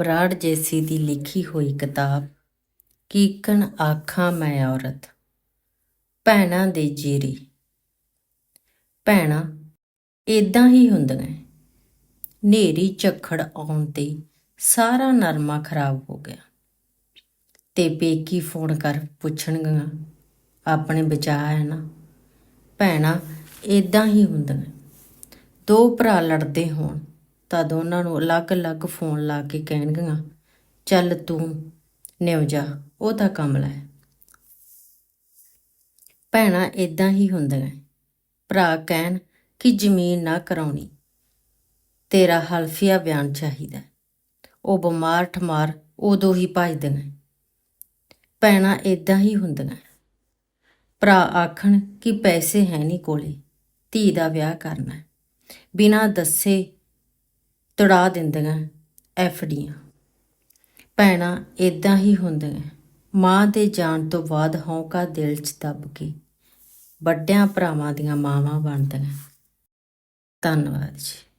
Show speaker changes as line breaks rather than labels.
ਬਰਾੜ ਜੈਸੀ ਦੀ ਲਿਖੀ ਹੋਈ ਕਿਤਾਬ, ਕੀਕਣ ਆਖਾਂ ਮੈਂ ਔਰਤ, ਭੈਣਾਂ ਦੇ ਜੀਰੀ। ਭੈਣਾਂ ਇਦਾਂ ਹੀ ਹੁੰਦੀਆਂ ਨੇਰੀ ਝੱਖੜ ਆਉਣ ਤੇ ਸਾਰਾ ਨਰਮਾ ਖਰਾਬ ਹੋ ਗਿਆ। ਤੇ ਪੇਕੀ ਫੋਨ ਕਰ ਪੁੱਛਣਗੀਆਂ, ਆਪਣੇ ਬਚਾਅ ਹੈ ਨਾ? ਭੈਣਾਂ ਇਦਾਂ ਹੀ ਹੁੰਦੀਆਂ। ਦੋ ਭਰਾ ਲੜਦੇ ਹੋਣ ਤਾਂ ਦੋਨਾਂ ਨੂੰ ਅਲੱਗ-ਅਲੱਗ ਫੋਨ ਲਾ ਕੇ ਕਹਿਣਗੀਆਂ, ਚੱਲ ਤੂੰ ਨਿਉ ਜਾ, ਉਹ ਤਾਂ ਕਮਲਾ ਹੈ ਭੈਣਾਂ ਇਦਾਂ ਹੀ ਹੁੰਦੀਆਂ ਭਰਾ ਕਹਿਣ ਕਿ ਜ਼ਮੀਨ ਨਾ ਕਰਾਉਣੀ, ਤੇਰਾ ਹਲਫੀਆ ਬਿਆਨ ਚਾਹੀਦਾ ਉਹ ਬਿਮਾਰ ਠਮਾਰ ਉਦੋਂ ਹੀ ਭਜਦੀਆਂ ਭੈਣਾਂ ਇਦਾਂ ਹੀ ਹੁੰਦੀਆਂ ਭਰਾ ਆਖਣ ਕਿ ਪੈਸੇ ਹੈ ਨਹੀਂ ਕੋਲੇ, ਧੀ ਦਾ ਵਿਆਹ ਕਰਨਾ ਹੈ ਬਿਨਾਂ ਦੱਸੇ ਤੜਾ ਦਿੰਦੀਆਂ ਐਫਡੀਆਂ। ਭੈਣਾਂ ਇਦਾਂ ਹੀ ਹੁੰਦੀਆਂ। ਮਾਂ ਦੇ ਜਾਣ ਤੋਂ ਬਾਅਦ ਹੌਂਕਾ ਦਿਲ 'ਚ ਦੱਬ ਕੇ ਵੱਡਿਆਂ ਭਰਾਵਾਂ ਦੀਆਂ ਮਾਵਾਂ ਬਣਦੀਆਂ। ਧੰਨਵਾਦ ਜੀ।